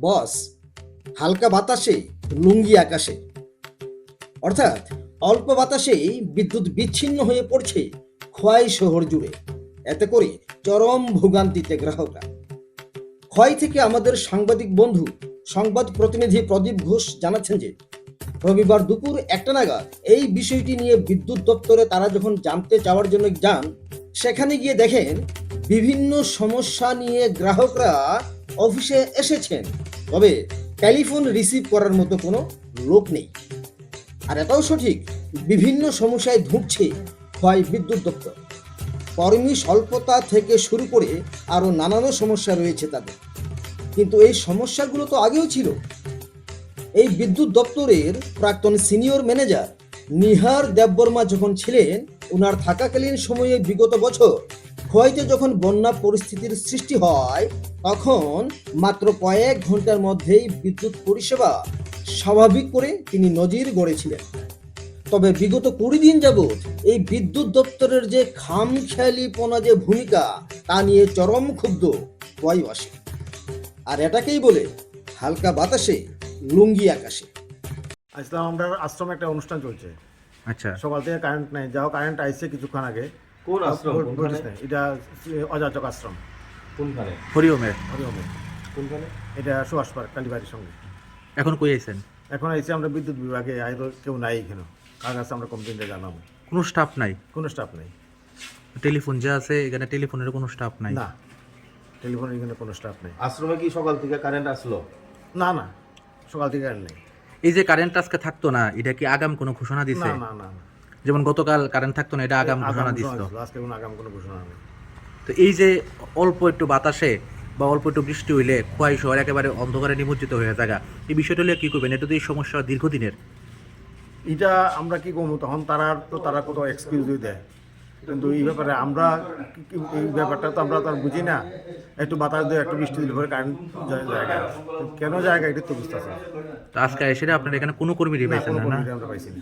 বস, হালকা বাতাসে লুঙ্গি আকাশে। অর্থাৎ অল্প বাতাসেই বিদ্যুৎ বিচ্ছিন্ন হয়ে পড়ছে খোয়াই শহর জুড়ে। এতে করে চরম ভোগান্তিতে গ্রাহকরা। খোয়াই থেকে আমাদের সাংবাদিক বন্ধু, সংবাদ প্রতিনিধি প্রদীপ ঘোষ জানাচ্ছেন যে, রবিবার দুপুর একটা নাগাদ এই বিষয়টি নিয়ে বিদ্যুৎ দপ্তরে তারা যখন জানতে চাওয়ার জন্য যান, সেখানে গিয়ে দেখেন বিভিন্ন সমস্যা নিয়ে গ্রাহকরা অফিসে এসেছেন। তবে টেলিফোন রিসিভ করার মতো কোনো লোক নেই। আর এটাও সঠিক, বিভিন্ন সমস্যায় ধুঁকছে হয় বিদ্যুৎ দপ্তর। কর্মী স্বল্পতা থেকে শুরু করে আরও নানান সমস্যা রয়েছে তাদের। কিন্তু এই সমস্যাগুলো তো আগেও ছিল। এই বিদ্যুৎ দপ্তরের প্রাক্তন সিনিয়র ম্যানেজার নিহার দেববর্মা যখন ছিলেন ওনার থাকাকালীন সময়ে বিগত বছর খোয়াইতে যখন বন্যা পরিস্থিতির সৃষ্টি হয় তখন মাত্র কয়েক ঘণ্টার মধ্যেই বিদ্যুৎ পরিষেবা স্বাভাবিক করে তিনি নজির গড়েছিলেন। তবে বিগত কুড়ি দিন যাবৎ এই বিদ্যুৎ দপ্তরের যে খামখেয়ালিপনা যে ভূমিকা তা নিয়ে চরম ক্ষুব্ধ খোয়াইবাসী আর এটাকেই বলে হালকা বাতাসে লুঙ্গি আকাশে। আসলাম আমরা আশ্রমে একটা অনুষ্ঠান চলছে। আচ্ছা। সকাল থেকে কারেন্ট নাই। যাও কারেন্ট আইসে কিছুক্ষণ আগে। কোন আশ্রম? কোনখানে? এটা অযাচক আশ্রম। কোনখানে? হরিওমের হরিওমে কোনখানে? এটা সুভাষ পার্ক কালীবাড়ির সঙ্গে। এখন কই আইছেন? এখন আইসে আমরা বিদ্যুৎ বিভাগে আইতো কেউ নাই এখানে। কার কাছে আমরা কমপ্লেনটা জানাব? কোনো স্টাফ নাই? কোনো স্টাফ নেই। টেলিফোন যা আছে এখানে টেলিফোনের কোনো স্টাফ নাই? না। টেলিফোন এখানে কোনো স্টাফ নেই। আশ্রমে কি সকাল থেকে কারেন্ট আসলো? না না। সকাল থেকে আর নেই। এই যে কারেন্ট আজকে থাকতো না এটা কি আগাম কোনো ঘোষণা দিছে? না না না। যেমন গতকাল কারেন্ট থাকতো না এটা আগাম ঘোষণা দিছিল, আজকে কোনো আগাম কোনো ঘোষণা নেই তো এই যে অল্প একটু বাতাসে বা অল্প একটু বৃষ্টি হইলে খোয়াই শহর একেবারে অন্ধকারে নিমজ্জিত হয়ে থাকা এই বিষয়টা হলে কি করবেন? এটা তো এই সমস্যা দীর্ঘদিনের। এটা আমরা কি করব? তখন তারা তো তারা কত এক্সকিউজই দেয়। কিন্তু এই ব্যাপারে আমরা এই ব্যাপারটা তো আমরা তো আর বুঝি না। একটু বাতাস দিয়ে একটু বৃষ্টি দিলে পরে কারেন্ট জায়গা কেন জায়গা এটা তো বুঝতেছে না। তো আজকে এসে আপনার এখানে কোনো কর্মী পাইছেন না? না আমরা পাইছি না।